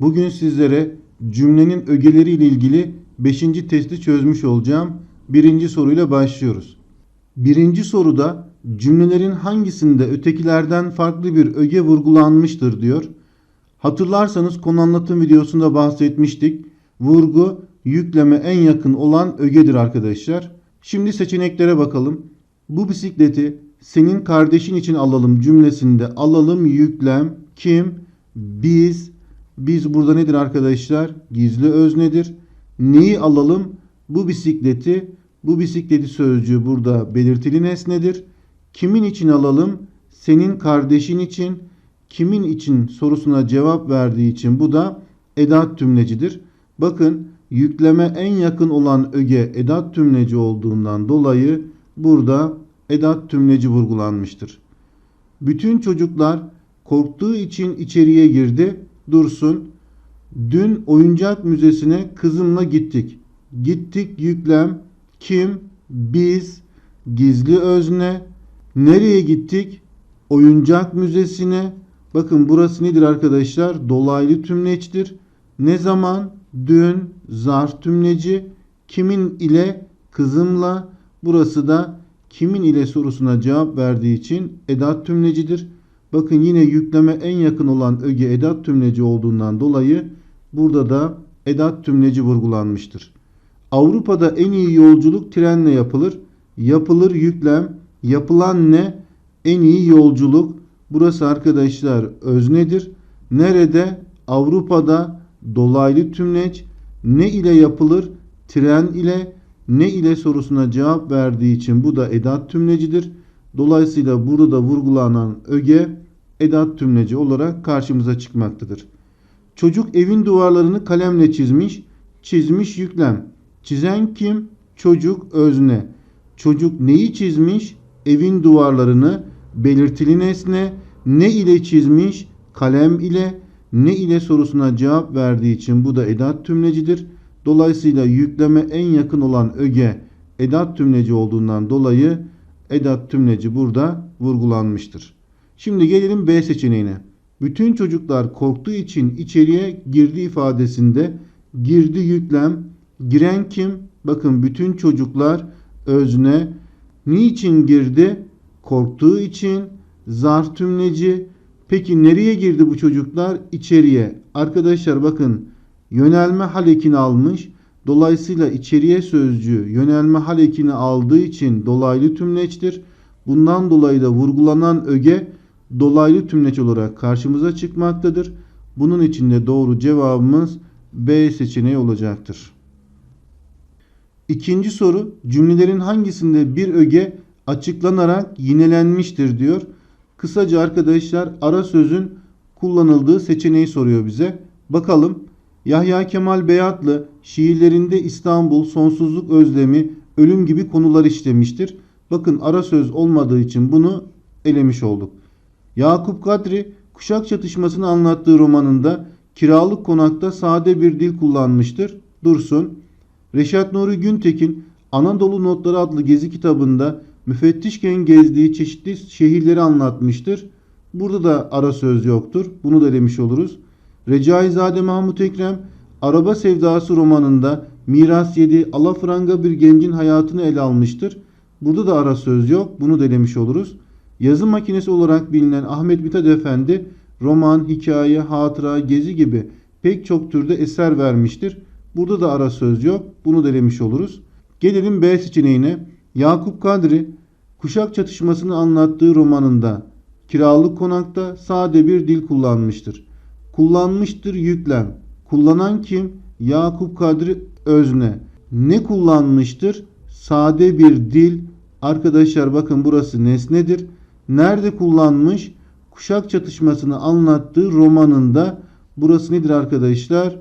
Bugün sizlere cümlenin ögeleri ile ilgili 5. testi çözmüş olacağım. Birinci soruyla başlıyoruz. Birinci soruda cümlelerin hangisinde ötekilerden farklı bir öge vurgulanmıştır diyor. Hatırlarsanız konu anlatım videosunda bahsetmiştik. Vurgu yükleme en yakın olan ögedir arkadaşlar. Şimdi seçeneklere bakalım. Bu bisikleti senin kardeşin için alalım cümlesinde alalım yüklem kim? Biz. Biz burada nedir arkadaşlar? Gizli öznedir. Neyi alalım? Bu bisikleti. Bu bisikleti sözcüğü burada belirtili nesnedir. Kimin için alalım? Senin kardeşin için. Kimin için sorusuna cevap verdiği için bu da edat tümlecidir. Bakın yükleme en yakın olan öge edat tümleci olduğundan dolayı burada edat tümleci vurgulanmıştır. Bütün çocuklar korktuğu için içeriye girdi. Dursun. Dün oyuncak müzesine kızımla gittik. Gittik yüklem kim? Biz. Gizli özne. Nereye gittik? Oyuncak müzesine. Bakın burası nedir arkadaşlar? Dolaylı tümleçtir. Ne zaman? Dün. Zarf tümleci. Kimin ile? Kızımla. Burası da kimin ile sorusuna cevap verdiği için edat tümlecidir. Bakın yine yükleme en yakın olan öge edat tümleci olduğundan dolayı burada da edat tümleci vurgulanmıştır. Avrupa'da en iyi yolculuk trenle yapılır. Yapılır yüklem. Yapılan ne? En iyi yolculuk. Burası arkadaşlar öznedir. Nerede? Avrupa'da dolaylı tümleç. Ne ile yapılır? Tren ile. Ne ile sorusuna cevap verdiği için bu da edat tümlecidir. Dolayısıyla burada da vurgulanan öge edat tümleci olarak karşımıza çıkmaktadır. Çocuk evin duvarlarını kalemle çizmiş. Çizmiş yüklem. Çizen kim? Çocuk özne. Çocuk neyi çizmiş? Evin duvarlarını belirtili nesne ne ile çizmiş? Kalem ile ne ile sorusuna cevap verdiği için bu da edat tümlecidir. Dolayısıyla yükleme en yakın olan öge edat tümleci olduğundan dolayı edat tümleci burada vurgulanmıştır. Şimdi gelelim B seçeneğine. Bütün çocuklar korktuğu için içeriye girdi ifadesinde girdi yüklem giren kim? Bakın bütün çocuklar özne niçin girdi? Korktuğu için zarf tümleci. Peki nereye girdi bu çocuklar? İçeriye. Arkadaşlar bakın yönelme hal ekini almış. Dolayısıyla içeriye sözcüğü yönelme hal ekini aldığı için dolaylı tümleçtir. Bundan dolayı da vurgulanan öge dolaylı tümleç olarak karşımıza çıkmaktadır. Bunun için de doğru cevabımız B seçeneği olacaktır. İkinci soru cümlelerin hangisinde bir öge açıklanarak yinelenmiştir diyor. Kısaca arkadaşlar ara sözün kullanıldığı seçeneği soruyor bize. Bakalım Yahya Kemal Beyatlı şiirlerinde İstanbul, sonsuzluk özlemi, ölüm gibi konular işlemiştir. Bakın ara söz olmadığı için bunu elemiş olduk. Yakup Kadri kuşak çatışmasını anlattığı romanında kiralık konakta sade bir dil kullanmıştır. Dursun. Reşat Nuri Güntekin Anadolu Notları adlı gezi kitabında müfettişken gezdiği çeşitli şehirleri anlatmıştır. Burada da ara söz yoktur. Bunu da elemiş oluruz. Recaizade Mahmut Ekrem Araba Sevdası romanında miras yedi alafranga bir gencin hayatını ele almıştır. Burada da ara söz yok. Bunu da elemiş oluruz. Yazı makinesi olarak bilinen Ahmet Mithat Efendi roman, hikaye, hatıra, gezi gibi pek çok türde eser vermiştir. Burada da ara söz yok. Bunu da elemiş oluruz. Gelelim B seçeneğine. Yakup Kadri kuşak çatışmasını anlattığı romanında kiralık konakta sade bir dil kullanmıştır. Kullanmıştır yüklem. Kullanan kim? Yakup Kadri özne. Ne kullanmıştır? Sade bir dil. Arkadaşlar bakın burası nesnedir. Nerede kullanmış? Kuşak çatışmasını anlattığı romanında. Burası nedir arkadaşlar?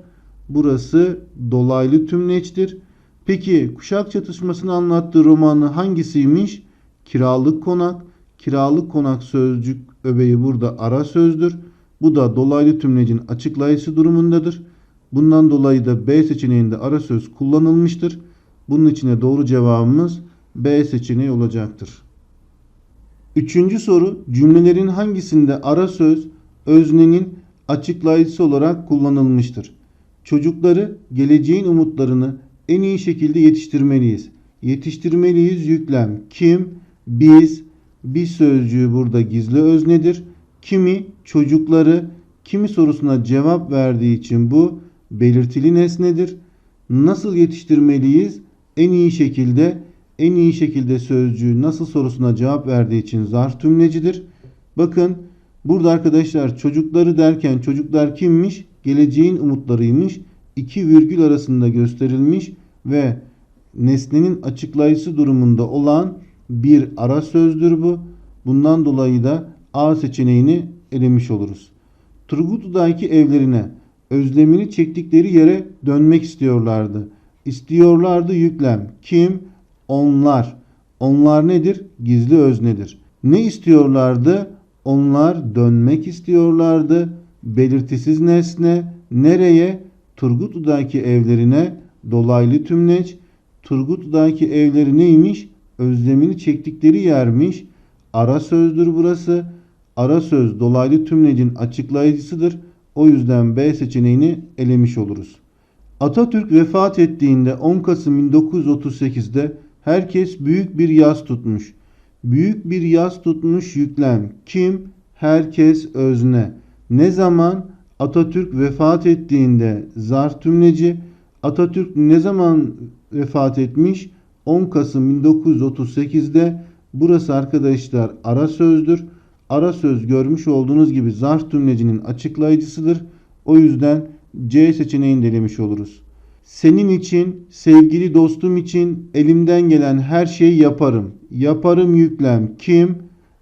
Burası dolaylı tümleçtir. Peki kuşak çatışmasını anlattığı romanı hangisiymiş? Kiralık konak. Kiralık konak sözcük öbeği burada ara sözdür. Bu da dolaylı tümlecin açıklayıcısı durumundadır. Bundan dolayı da B seçeneğinde ara söz kullanılmıştır. Bunun içine doğru cevabımız B seçeneği olacaktır. Üçüncü soru cümlelerin hangisinde ara söz öznenin açıklayıcısı olarak kullanılmıştır. Çocukları geleceğin umutlarını en iyi şekilde yetiştirmeliyiz. Yetiştirmeliyiz yüklem. Kim? Biz. Biz sözcüğü burada gizli öznedir. Kimi? Çocukları. Kimi sorusuna cevap verdiği için bu belirtili nesnedir. Nasıl yetiştirmeliyiz? En iyi şekilde en iyi şekilde sözcüğü nasıl sorusuna cevap verdiği için zarf tümlecidir. Bakın burada arkadaşlar çocukları derken çocuklar kimmiş? Geleceğin umutlarıymış. İki virgül arasında gösterilmiş ve nesnenin açıklayıcısı durumunda olan bir ara sözdür bu. Bundan dolayı da A seçeneğini elemiş oluruz. Turgutlu'daki evlerine özlemini çektikleri yere dönmek istiyorlardı. İstiyorlardı yüklem. Kim? Onlar. Onlar nedir? Gizli öznedir. Ne istiyorlardı? Onlar dönmek istiyorlardı. Belirtisiz nesne. Nereye? Turgutlu'daki evlerine dolaylı tümleç. Turgutlu'daki evleri neymiş? Özlemini çektikleri yermiş. Ara sözdür burası. Ara söz dolaylı tümlecin açıklayıcısıdır. O yüzden B seçeneğini elemiş oluruz. Atatürk vefat ettiğinde 10 Kasım 1938'de herkes büyük bir yaz tutmuş. Büyük bir yaz tutmuş yüklem. Kim? Herkes özne. Ne zaman? Atatürk vefat ettiğinde zarf tümleci. Atatürk ne zaman vefat etmiş? 10 Kasım 1938'de. Burası arkadaşlar ara sözdür. Ara söz görmüş olduğunuz gibi zarf tümlecinin açıklayıcısıdır. O yüzden C seçeneğini de elemiş oluruz. Senin için, sevgili dostum için elimden gelen her şeyi yaparım. Yaparım yüklem. Kim?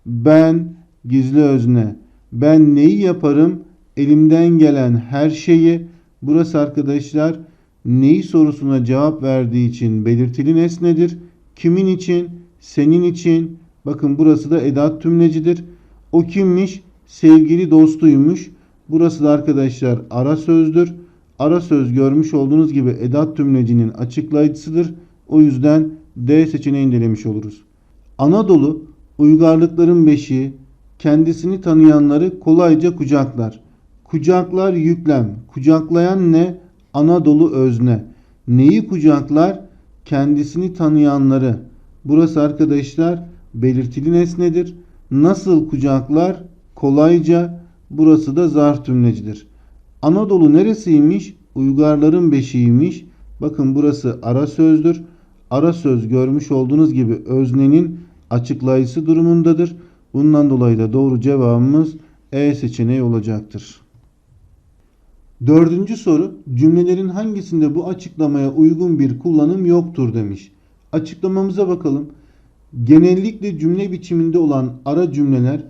Ben gizli özne. Ben neyi yaparım? Elimden gelen her şeyi. Burası arkadaşlar neyi sorusuna cevap verdiği için belirtili nesnedir. Kimin için? Senin için. Bakın burası da edat tümlecidir. O kimmiş? Sevgili dostuymuş. Burası da arkadaşlar ara sözdür. Ara söz görmüş olduğunuz gibi edat tümlecinin açıklayıcısıdır. O yüzden D seçeneğini delemiş oluruz. Anadolu uygarlıkların beşiği kendisini tanıyanları kolayca kucaklar. Kucaklar yüklem. Kucaklayan ne? Anadolu özne. Neyi kucaklar? Kendisini tanıyanları. Burası arkadaşlar belirtili nesnedir. Nasıl kucaklar? Kolayca. Burası da zarf tümlecidir. Anadolu neresiymiş? Uygarların beşiğiymiş. Bakın burası ara sözdür. Ara söz görmüş olduğunuz gibi öznenin açıklayıcısı durumundadır. Bundan dolayı da doğru cevabımız E seçeneği olacaktır. Dördüncü soru cümlelerin hangisinde bu açıklamaya uygun bir kullanım yoktur demiş. Açıklamamıza bakalım. Genellikle cümle biçiminde olan ara cümleler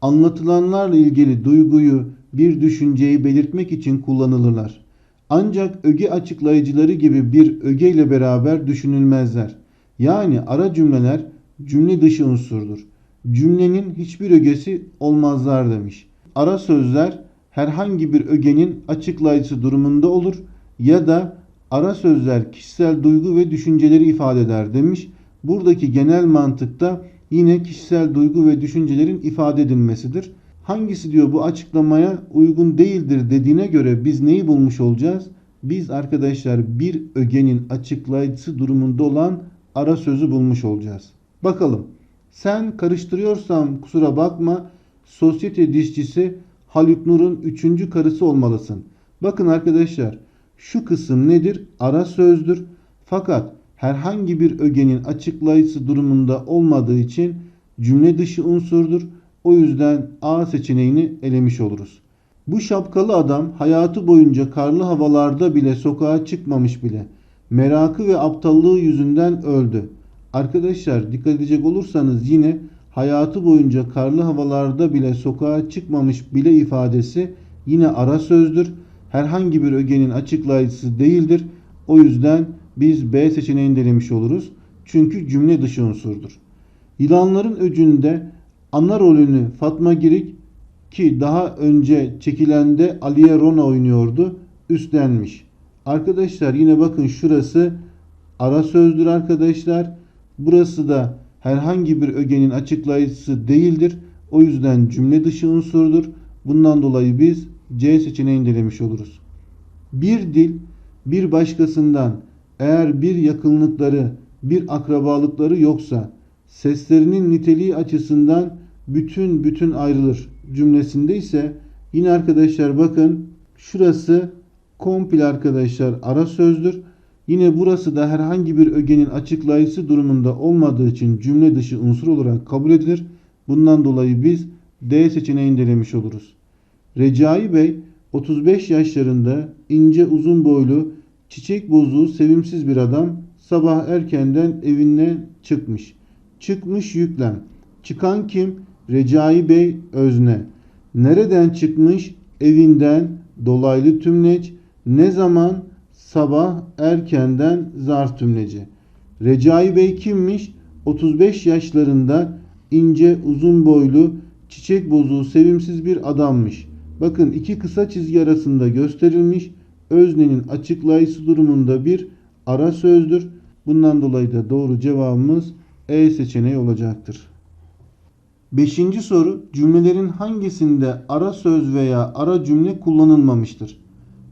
anlatılanlarla ilgili duyguyu, bir düşünceyi belirtmek için kullanılırlar. Ancak öge açıklayıcıları gibi bir öge ile beraber düşünülmezler. Yani ara cümleler cümle dışı unsurdur. Cümlenin hiçbir ögesi olmazlar demiş. Ara sözler herhangi bir ögenin açıklayıcısı durumunda olur ya da ara sözler kişisel duygu ve düşünceleri ifade eder demiş. Buradaki genel mantıkta yine kişisel duygu ve düşüncelerin ifade edilmesidir. Hangisi diyor bu açıklamaya uygun değildir dediğine göre biz neyi bulmuş olacağız? Biz arkadaşlar bir ögenin açıklayıcısı durumunda olan ara sözü bulmuş olacağız. Bakalım. Sen karıştırıyorsam kusura bakma. Sosyete dişçisi Haluk Nur'un üçüncü karısı olmalısın. Bakın arkadaşlar şu kısım nedir? Ara sözdür. Fakat herhangi bir ögenin açıklayıcısı durumunda olmadığı için cümle dışı unsurdur. O yüzden A seçeneğini elemiş oluruz. Bu şapkalı adam hayatı boyunca karlı havalarda bile sokağa çıkmamış bile. Merakı ve aptallığı yüzünden öldü. Arkadaşlar dikkat edecek olursanız yine hayatı boyunca karlı havalarda bile sokağa çıkmamış bile ifadesi yine ara sözdür. Herhangi bir ögenin açıklayıcısı değildir. O yüzden biz B seçeneğini denemiş oluruz. Çünkü cümle dışı unsurdur. Yılanların öcünde ana rolünü Fatma Girik ki daha önce çekilende Aliye Rona oynuyordu üstlenmiş. Arkadaşlar yine bakın şurası ara sözdür arkadaşlar. Burası da herhangi bir ögenin açıklayıcısı değildir. O yüzden cümle dışı unsurdur. Bundan dolayı biz C seçeneğini delemiş oluruz. Bir dil bir başkasından eğer bir yakınlıkları, bir akrabalıkları yoksa seslerinin niteliği açısından bütün bütün ayrılır cümlesinde ise yine arkadaşlar bakın şurası komple arkadaşlar ara sözdür. Yine burası da herhangi bir ögenin açıklayıcısı durumunda olmadığı için cümle dışı unsur olarak kabul edilir. Bundan dolayı biz D seçeneğini delemiş oluruz. Recai Bey 35 yaşlarında ince uzun boylu çiçek bozuğu sevimsiz bir adam sabah erkenden evinden çıkmış. Çıkmış yüklem. Çıkan kim? Recai Bey özne. Nereden çıkmış? Evinden dolaylı tümleç. Ne zaman? Sabah erkenden zarf tümleci. Recai Bey kimmiş? 35 yaşlarında ince uzun boylu çiçek bozuğu sevimsiz bir adammış. Bakın iki kısa çizgi arasında gösterilmiş öznenin açıklayıcısı durumunda bir ara sözdür. Bundan dolayı da doğru cevabımız E seçeneği olacaktır. Beşinci soru cümlelerin hangisinde ara söz veya ara cümle kullanılmamıştır?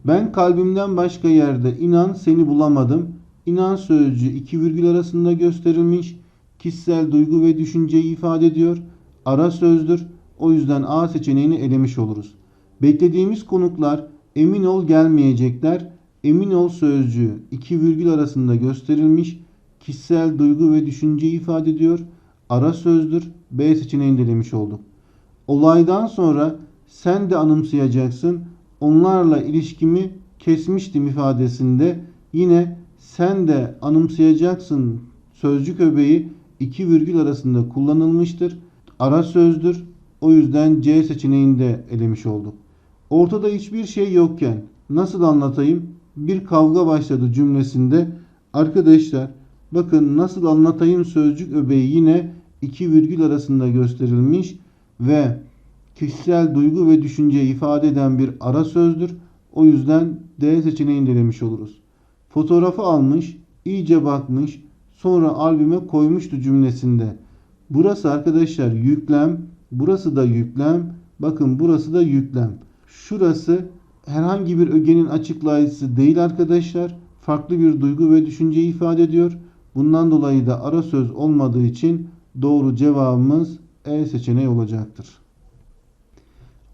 Ben kalbimden başka yerde inan seni bulamadım. İnan sözcüğü iki virgül arasında gösterilmiş. Kişisel duygu ve düşünceyi ifade ediyor. Ara sözdür. O yüzden A seçeneğini elemiş oluruz. Beklediğimiz konuklar emin ol gelmeyecekler. Emin ol sözcüğü iki virgül arasında gösterilmiş. Kişisel duygu ve düşünceyi ifade ediyor. Ara sözdür. B seçeneğini delemiş olduk. Olaydan sonra sen de anımsayacaksın. Onlarla ilişkimi kesmiştim ifadesinde yine sen de anımsayacaksın sözcük öbeği iki virgül arasında kullanılmıştır. Ara sözdür. O yüzden C seçeneğinde elemiş olduk. Ortada hiçbir şey yokken nasıl anlatayım? Bir kavga başladı cümlesinde. Arkadaşlar bakın nasıl anlatayım sözcük öbeği yine iki virgül arasında gösterilmiş ve kişisel duygu ve düşünceyi ifade eden bir ara sözdür. O yüzden D seçeneğini denemiş oluruz. Fotoğrafı almış, iyice bakmış, sonra albüme koymuştu cümlesinde. Burası arkadaşlar yüklem, burası da yüklem, bakın burası da yüklem. Şurası herhangi bir ögenin açıklayıcısı değil arkadaşlar. Farklı bir duygu ve düşünceyi ifade ediyor. Bundan dolayı da ara söz olmadığı için doğru cevabımız E seçeneği olacaktır.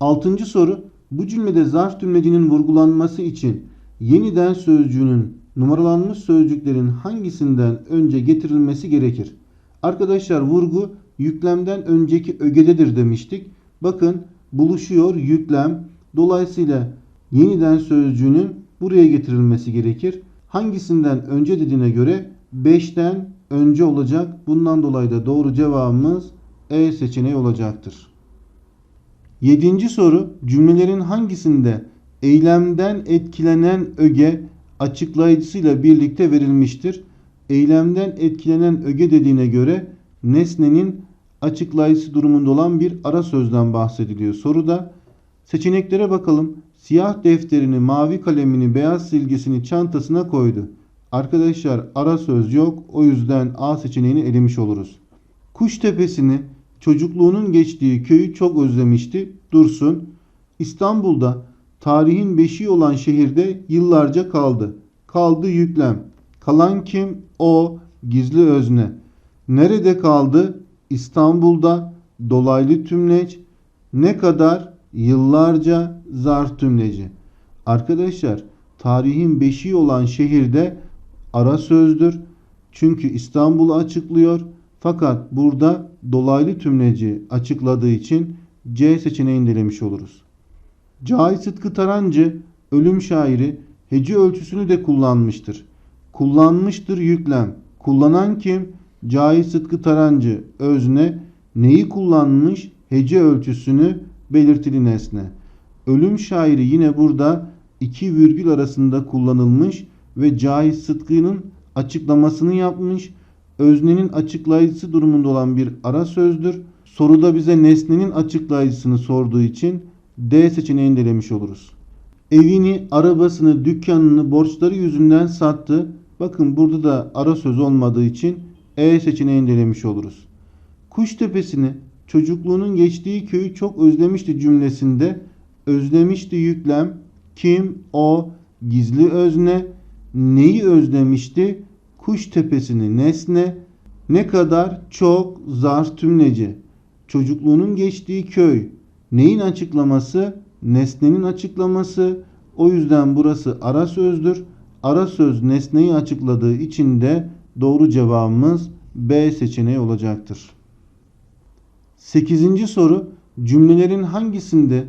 Altıncı soru. Bu cümlede zarf tümlecinin vurgulanması için yeniden sözcüğünün numaralanmış sözcüklerin hangisinden önce getirilmesi gerekir? Arkadaşlar vurgu yüklemden önceki ögededir demiştik. Bakın buluşuyor yüklem. Dolayısıyla yeniden sözcüğünün buraya getirilmesi gerekir. Hangisinden önce dediğine göre 5'ten önce olacak. Bundan dolayı da doğru cevabımız E seçeneği olacaktır. Yedinci soru cümlelerin hangisinde eylemden etkilenen öge açıklayıcısıyla birlikte verilmiştir? Eylemden etkilenen öge dediğine göre nesnenin açıklayıcısı durumunda olan bir ara sözden bahsediliyor. Soruda seçeneklere bakalım. Siyah defterini, mavi kalemini, beyaz silgisini çantasına koydu. Arkadaşlar ara söz yok. O yüzden A seçeneğini elemiş oluruz. Kuş tepesini çocukluğunun geçtiği köyü çok özlemişti. Dursun. İstanbul'da tarihin beşiği olan şehirde yıllarca kaldı. Kaldı yüklem. Kalan kim? O. Gizli özne. Nerede kaldı? İstanbul'da. Dolaylı tümleç. Ne kadar? Yıllarca zarf tümleci. Arkadaşlar tarihin beşiği olan şehirde ara sözdür. Çünkü İstanbul'u açıklıyor. Fakat burada dolaylı tümleci açıkladığı için C seçeneğini delemiş oluruz. Cahit Sıtkı Tarancı ölüm şairi hece ölçüsünü de kullanmıştır. Kullanmıştır yüklem. Kullanan kim? Cahit Sıtkı Tarancı özne neyi kullanmış? Hece ölçüsünü belirtili nesne. Ölüm şairi yine burada iki virgül arasında kullanılmış ve Cahit Sıtkı'nın açıklamasını yapmış. Öznenin açıklayıcısı durumunda olan bir ara sözdür. Soruda bize nesnenin açıklayıcısını sorduğu için D seçeneğini delemiş oluruz. Evini, arabasını, dükkanını borçları yüzünden sattı. Bakın burada da ara söz olmadığı için E seçeneğini delemiş oluruz. Kuş tepesini çocukluğunun geçtiği köyü çok özlemişti cümlesinde Özlemişti yüklem. Kim? O. Gizli özne. Neyi özlemişti? Kuş tepesini nesne. Ne kadar? Çok. Zarf tümleci. Çocukluğunun geçtiği köy. Neyin açıklaması? Nesnenin açıklaması. O yüzden burası ara sözdür. Ara söz nesneyi açıkladığı için de doğru cevabımız B seçeneği olacaktır. 8. soru cümlelerin hangisinde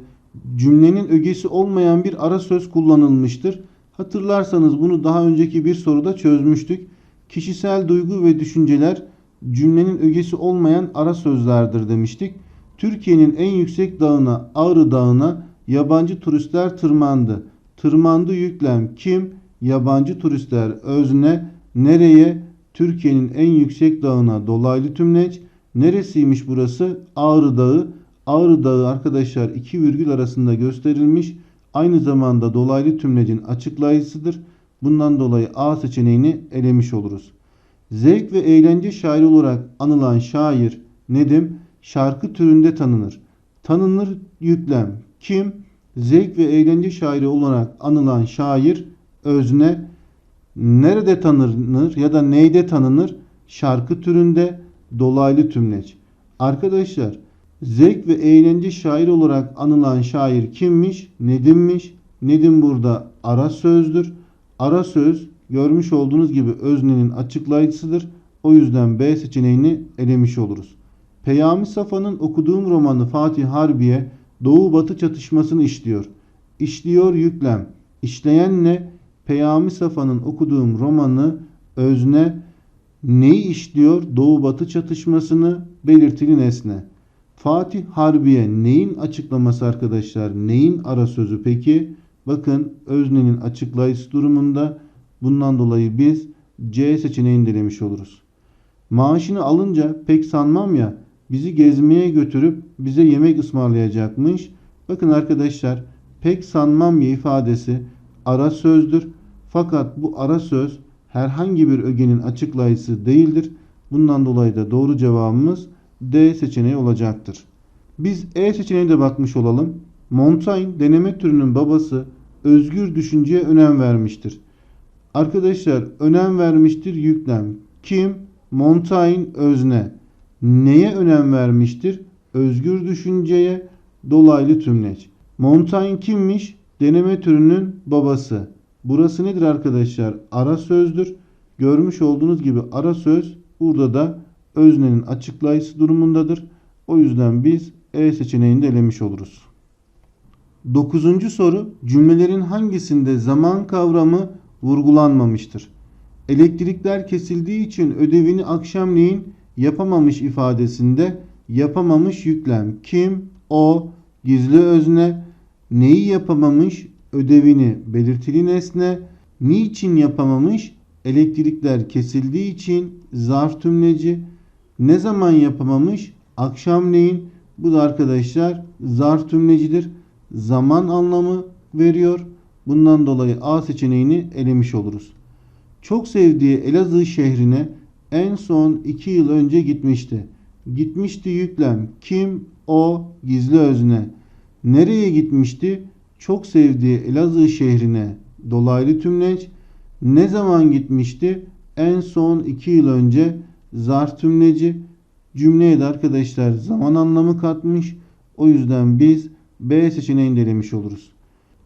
cümlenin ögesi olmayan bir ara söz kullanılmıştır? Hatırlarsanız bunu daha önceki bir soruda çözmüştük. Kişisel duygu ve düşünceler cümlenin ögesi olmayan ara sözlerdir demiştik. Türkiye'nin en yüksek dağına, Ağrı Dağı'na yabancı turistler tırmandı. Tırmandı yüklem kim? Yabancı turistler özne. Nereye? Türkiye'nin en yüksek dağına dolaylı tümleç. Neresiymiş burası? Ağrı Dağı. Ağrı Dağı arkadaşlar iki virgül arasında gösterilmiş. Aynı zamanda dolaylı tümlecin açıklayıcısıdır. Bundan dolayı A seçeneğini elemiş oluruz. Zevk ve eğlence şairi olarak anılan şair Nedim şarkı türünde tanınır. Tanınır yüklem kim? Zevk ve eğlence şairi olarak anılan şair özne nerede tanınır ya da neyde tanınır? Şarkı türünde dolaylı tümleç. Arkadaşlar zevk ve eğlence şairi olarak anılan şair kimmiş? Nedim'miş. Nedim burada ara sözdür. Ara söz görmüş olduğunuz gibi öznenin açıklayıcısıdır. O yüzden B seçeneğini elemiş oluruz. Peyami Safa'nın okuduğum romanı Fatih Harbiye Doğu Batı çatışmasını işliyor. İşliyor yüklem. İşleyen ne? Peyami Safa'nın okuduğum romanı özne neyi işliyor? Doğu Batı çatışmasını belirtili nesne. Fatih Harbiye neyin açıklaması arkadaşlar? Neyin ara sözü peki? Bakın öznenin açıklayıcısı durumunda bundan dolayı biz C seçeneğini denemiş oluruz. Maaşını alınca pek sanmam ya bizi gezmeye götürüp bize yemek ısmarlayacakmış. Bakın arkadaşlar pek sanmam ya ifadesi ara sözdür. Fakat bu ara söz herhangi bir ögenin açıklayıcısı değildir. Bundan dolayı da doğru cevabımız D seçeneği olacaktır. Biz E seçeneğine de bakmış olalım. Montaigne deneme türünün babası özgür düşünceye önem vermiştir. Arkadaşlar önem vermiştir yüklem. Kim? Montaigne özne. Neye önem vermiştir? Özgür düşünceye dolaylı tümleç. Montaigne kimmiş? Deneme türünün babası. Burası nedir arkadaşlar? Ara sözdür. Görmüş olduğunuz gibi ara söz burada da öznenin açıklayıcısı durumundadır. O yüzden biz E seçeneğini de elemiş oluruz. Dokuzuncu soru cümlelerin hangisinde zaman kavramı vurgulanmamıştır? Elektrikler kesildiği için ödevini akşamleyin yapamamış ifadesinde yapamamış yüklem kim? O gizli özne neyi yapamamış? Ödevini belirtili nesne niçin yapamamış? Elektrikler kesildiği için zarf tümleci ne zaman yapamamış? Akşamleyin bu da arkadaşlar zarf tümlecidir. Zaman anlamı veriyor. Bundan dolayı A seçeneğini elemiş oluruz. Çok sevdiği Elazığ şehrine en son 2 yıl önce gitmişti. Gitmişti yüklem. Kim? O. Gizli özne. Nereye gitmişti? Çok sevdiği Elazığ şehrine. Dolaylı tümleç. Ne zaman gitmişti? En son 2 yıl önce. Zarf tümleci. Cümleye de arkadaşlar zaman anlamı katmış. O yüzden biz B seçeneğini denemiş oluruz.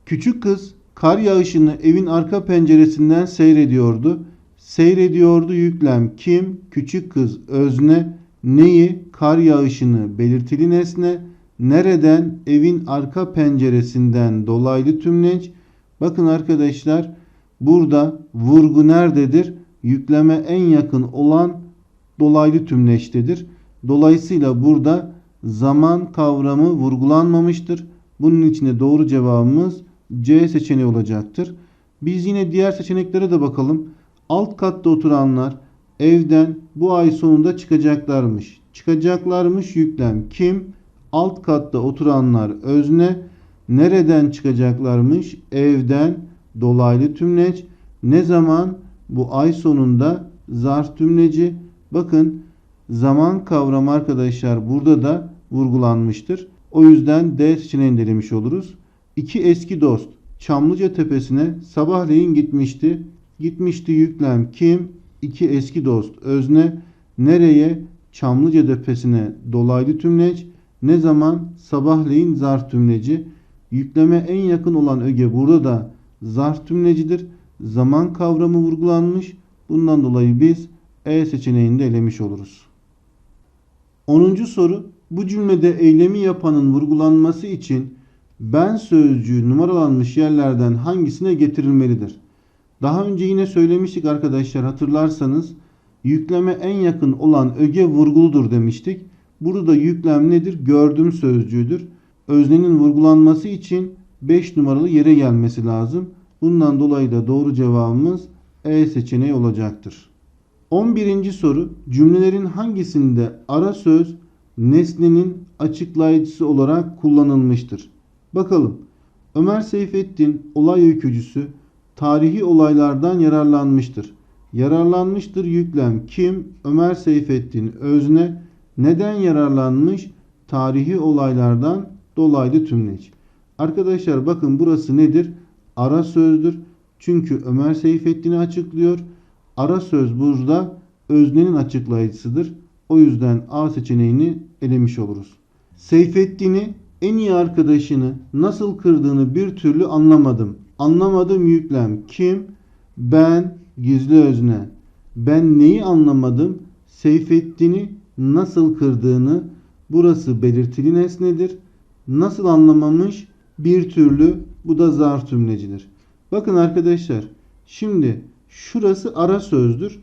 Küçük kız kar yağışını evin arka penceresinden seyrediyordu. Seyrediyordu yüklem kim? Küçük kız özne. Neyi? Kar yağışını belirtili nesne. Nereden? Evin arka penceresinden dolaylı tümleç. Bakın arkadaşlar burada vurgu nerededir? Yükleme en yakın olan dolaylı tümleçtedir. Dolayısıyla burada zaman kavramı vurgulanmamıştır. Bunun için de doğru cevabımız C seçeneği olacaktır. Biz yine diğer seçeneklere de bakalım. Alt katta oturanlar evden bu ay sonunda çıkacaklarmış. Çıkacaklarmış yüklem kim? Alt katta oturanlar özne. Nereden çıkacaklarmış? Evden dolaylı tümleç. Ne zaman? Bu ay sonunda zarf tümleci. Bakın zaman kavramı arkadaşlar burada da vurgulanmıştır. O yüzden D seçeneğini denemiş oluruz. İki eski dost Çamlıca Tepesi'ne sabahleyin gitmişti. Gitmişti yüklem kim? İki eski dost özne. Nereye? Çamlıca Tepesi'ne dolaylı tümleç. Ne zaman? Sabahleyin zarf tümleci. Yükleme en yakın olan öge burada da zarf tümlecidir. Zaman kavramı vurgulanmış. Bundan dolayı biz E seçeneğini de elemiş oluruz. 10. soru. Bu cümlede eylemi yapanın vurgulanması için ben sözcüğü numaralanmış yerlerden hangisine getirilmelidir? Daha önce yine söylemiştik arkadaşlar hatırlarsanız yükleme en yakın olan öge vurguludur demiştik. Burada da yüklem nedir? Gördüm sözcüğüdür. Öznenin vurgulanması için 5 numaralı yere gelmesi lazım. Bundan dolayı da doğru cevabımız E seçeneği olacaktır. 11. soru cümlelerin hangisinde ara söz nesnenin açıklayıcısı olarak kullanılmıştır? Bakalım. Ömer Seyfettin olay öykücüsü tarihi olaylardan yararlanmıştır. Yararlanmıştır yüklem kim? Ömer Seyfettin özne neden yararlanmış? Tarihi olaylardan dolaylı tümleç. Arkadaşlar bakın burası nedir? Ara sözdür. Çünkü Ömer Seyfettin'i açıklıyor. Ara söz burada öznenin açıklayıcısıdır. O yüzden A seçeneğini elemiş oluruz. Seyfettin'i en iyi arkadaşını nasıl kırdığını bir türlü anlamadım. Anlamadım yüklem. Kim? Ben gizli özne. Ben neyi anlamadım? Seyfettin'i nasıl kırdığını. Burası belirtili nesnedir. Nasıl anlamamış? Bir türlü. Bu da zarf tümlecidir. Bakın arkadaşlar. Şimdi şurası ara sözdür.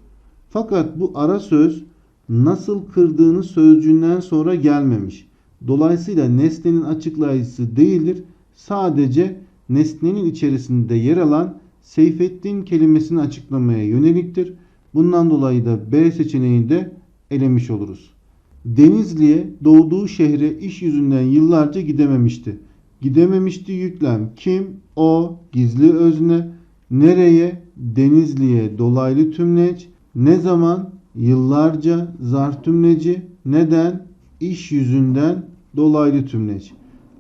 Fakat bu ara söz nasıl kırdığını sözcüğünden sonra gelmemiş. Dolayısıyla nesnenin açıklayıcısı değildir. Sadece nesnenin içerisinde yer alan Seyfettin kelimesini açıklamaya yöneliktir. Bundan dolayı da B seçeneğini de elemiş oluruz. Denizli'ye doğduğu şehre iş yüzünden yıllarca gidememişti. Gidememişti yüklem. Kim? O. Gizli özne. Nereye? Denizli'ye dolaylı tümleç. Ne zaman? Yıllarca zarf tümleci. Neden? İş yüzünden dolaylı tümleç.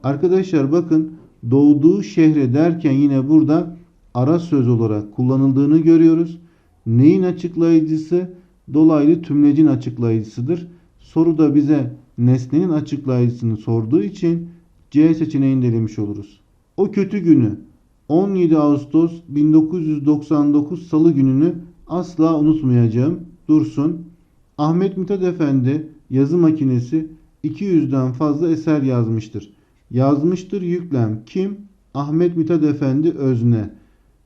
Arkadaşlar bakın doğduğu şehre derken yine burada ara söz olarak kullanıldığını görüyoruz. Neyin açıklayıcısı? Dolaylı tümlecin açıklayıcısıdır. Soruda bize nesnenin açıklayıcısını sorduğu için C seçeneğini delemiş oluruz. O kötü günü 17 Ağustos 1999 Salı gününü asla unutmayacağım. Dursun. Ahmet Mithat Efendi yazı makinesi 200'den fazla eser yazmıştır. Yazmıştır yüklem. Kim? Ahmet Mithat Efendi özne.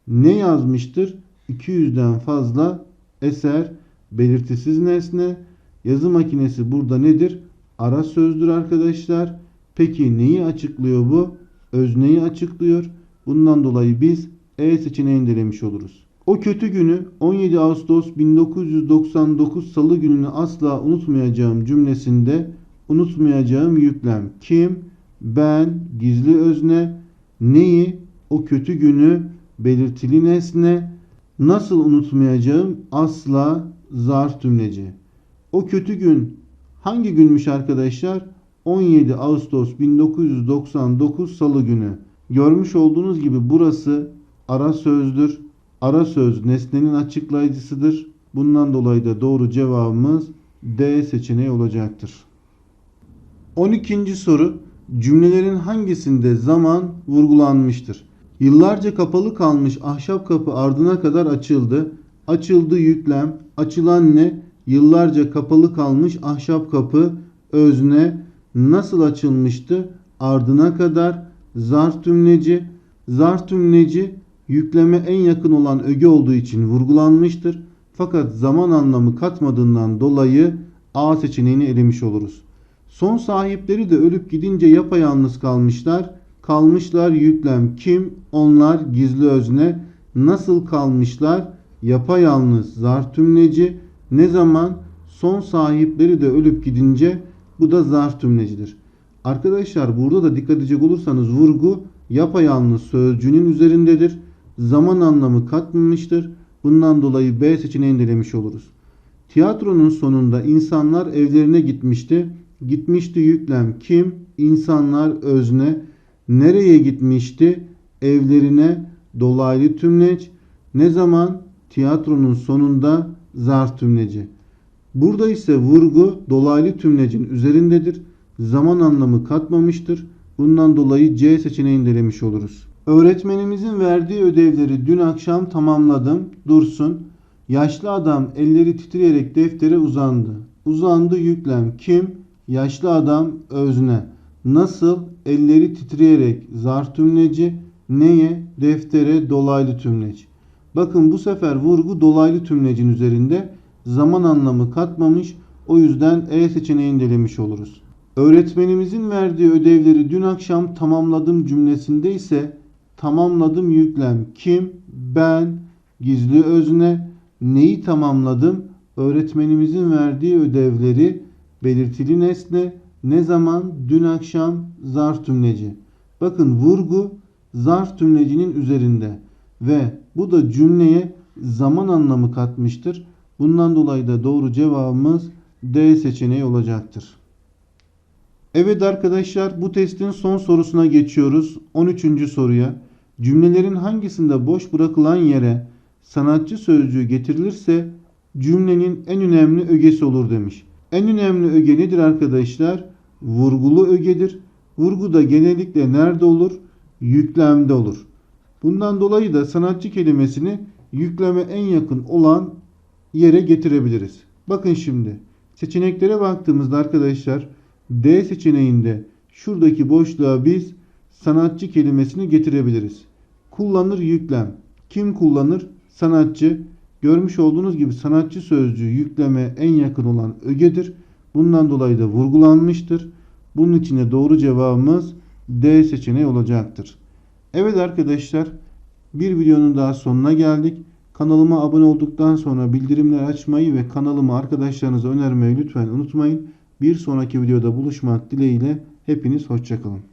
Ne yazmıştır? 200'den fazla eser belirtisiz nesne. Yazı makinesi burada nedir? Ara sözdür arkadaşlar. Peki neyi açıklıyor bu? Özneyi açıklıyor. Bundan dolayı biz E seçeneğini denemiş oluruz. O kötü günü 17 Ağustos 1999 Salı gününü asla unutmayacağım cümlesinde unutmayacağım yüklem. Kim? Ben, gizli özne. Neyi? O kötü günü belirtili nesne. Nasıl unutmayacağım? Asla zarf tümleci. O kötü gün hangi günmüş arkadaşlar? 17 Ağustos 1999 Salı günü. Görmüş olduğunuz gibi burası ara sözdür. Ara söz nesnenin açıklayıcısıdır. Bundan dolayı da doğru cevabımız D seçeneği olacaktır. 12. soru cümlelerin hangisinde zaman vurgulanmıştır? Yıllarca kapalı kalmış ahşap kapı ardına kadar açıldı. Açıldı yüklem. Açılan ne? Yıllarca kapalı kalmış ahşap kapı özne nasıl açılmıştı? Ardına kadar zarf tümleci. Zarf tümleci yükleme en yakın olan öge olduğu için vurgulanmıştır. Fakat zaman anlamı katmadığından dolayı A seçeneğini elemiş oluruz. Son sahipleri de ölüp gidince yapayalnız kalmışlar. Kalmışlar yüklem kim? Onlar gizli özne. Nasıl kalmışlar? Yapayalnız zarf tümleci. Ne zaman? Son sahipleri de ölüp gidince bu da zarf tümlecidir. Arkadaşlar burada da dikkat edecek olursanız vurgu yapayalnız sözcüğünün üzerindedir. Zaman anlamı katmamıştır. Bundan dolayı B seçeneğini denemiş oluruz. Tiyatronun sonunda insanlar evlerine gitmişti. Gitmişti yüklem kim? İnsanlar özne. Nereye gitmişti? Evlerine dolaylı tümleç. Ne zaman? Tiyatronun sonunda zarf tümleci. Burada ise vurgu dolaylı tümlecin üzerindedir. Zaman anlamı katmamıştır. Bundan dolayı C seçeneğini denemiş oluruz. Öğretmenimizin verdiği ödevleri dün akşam tamamladım. Dursun. Yaşlı adam elleri titreyerek deftere uzandı. Uzandı yüklem. Kim? Yaşlı adam özne. Nasıl? Elleri titreyerek zarf tümleci. Neye? Deftere dolaylı tümleç. Bakın bu sefer vurgu dolaylı tümlecin üzerinde zaman anlamı katmamış. O yüzden E seçeneğini delemiş oluruz. Öğretmenimizin verdiği ödevleri dün akşam tamamladım cümlesinde ise tamamladım yüklem kim? Ben gizli özne neyi tamamladım? Öğretmenimizin verdiği ödevleri belirtili nesne ne zaman? Dün akşam zarf tümleci. Bakın vurgu zarf tümlecinin üzerinde ve bu da cümleye zaman anlamı katmıştır. Bundan dolayı da doğru cevabımız D seçeneği olacaktır. Evet arkadaşlar bu testin son sorusuna geçiyoruz. 13. soruya. Cümlelerin hangisinde boş bırakılan yere sanatçı sözcüğü getirilirse cümlenin en önemli ögesi olur demiş. En önemli öge nedir arkadaşlar? Vurgulu ögedir. Vurgu da genellikle nerede olur? Yüklemde olur. Bundan dolayı da sanatçı kelimesini yükleme en yakın olan yere getirebiliriz. Bakın şimdi seçeneklere baktığımızda arkadaşlar D seçeneğinde şuradaki boşluğa biz sanatçı kelimesini getirebiliriz. Kullanır yüklem. Kim kullanır? Sanatçı. Görmüş olduğunuz gibi sanatçı sözcüğü yükleme en yakın olan ögedir. Bundan dolayı da vurgulanmıştır. Bunun için de doğru cevabımız D seçeneği olacaktır. Evet arkadaşlar bir videonun daha sonuna geldik. Kanalıma abone olduktan sonra bildirimleri açmayı ve kanalımı arkadaşlarınıza önermeyi lütfen unutmayın. Bir sonraki videoda buluşmak dileğiyle hepiniz hoşçakalın.